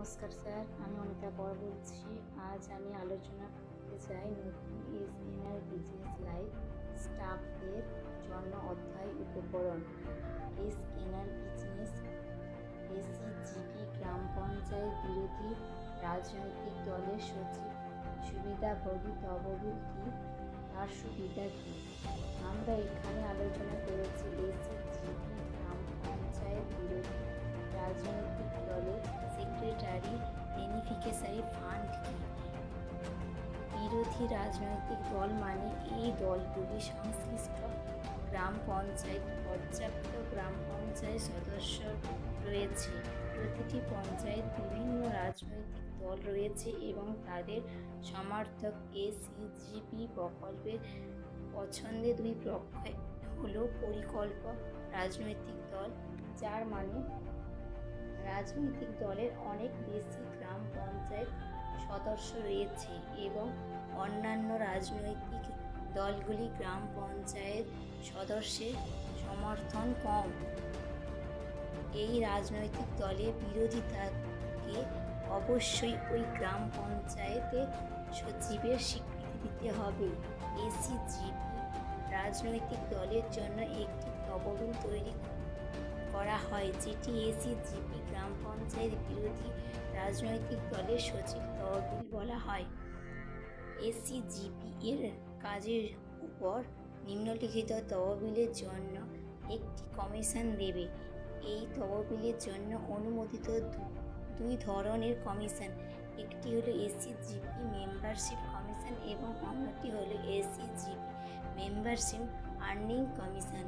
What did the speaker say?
নমস্কার স্যার, আমি অনিতা কর বলছি। আজ আমি আলোচনা করতে চাই নতুন এস এনআর বিজনেস লাইফ স্টাফদের জন্য অধ্যায় উপকরণ। এস এনআর বিজনেস এসিজিপি গ্রাম পঞ্চায়েত বিরোধী রাজনৈতিক দলের সচিব, সুবিধাভোগী কি, তার সুবিধা কী? আমরা এখানে আলোচনা করেছি এসিজিপি গ্রাম পঞ্চায়েত বিরোধী রাজনৈতিক সেক্রেটারি বেনিফিকেশারি ফান্ড কি? বিরোধী রাজনৈতিক দল মানে এই দলগুলি সংশ্লিষ্ট গ্রাম পঞ্চায়েত, পর্যাপ্ত গ্রাম পঞ্চায়েত সদস্য রয়েছে। প্রতিটি পঞ্চায়েত বিভিন্ন রাজনৈতিক দল রয়েছে এবং তাদের সমর্থক এসিজিপি প্রকল্পের পছন্দের দুই পক্ষ হলো পরিকল্প রাজনৈতিক দল, যার মানে রাজনৈতিক দলের অনেক বেশি গ্রাম পঞ্চায়েত সদস্য রয়েছে এবং অন্যান্য রাজনৈতিক দলগুলি গ্রাম পঞ্চায়েত সদস্যের সমর্থন কম। এই রাজনৈতিক দলের বিরোধিতাকে অবশ্যই ওই গ্রাম পঞ্চায়েতে সচিবের স্বীকৃতি দিতে হবে। এসিজিপি রাজনৈতিক দলের জন্য একটি তহবিল তৈরি হয়, যেটি এসি এসিজিপি গ্রাম পঞ্চায়েত বিরোধী রাজনৈতিক দলের সচিব তহবিল বলা হয়। এসি এসিজিপি এর কাজের উপর নিম্নলিখিত তহবিলের জন্য একটি কমিশন দেবে। এই তহবিলের জন্য অনুমোদিত দুই ধরনের কমিশন। একটি হলো এসিজিপি মেম্বারশিপ কমিশন এবং অন্যটি হলো এসিজিপি মেম্বারশিপ আর্নিং কমিশন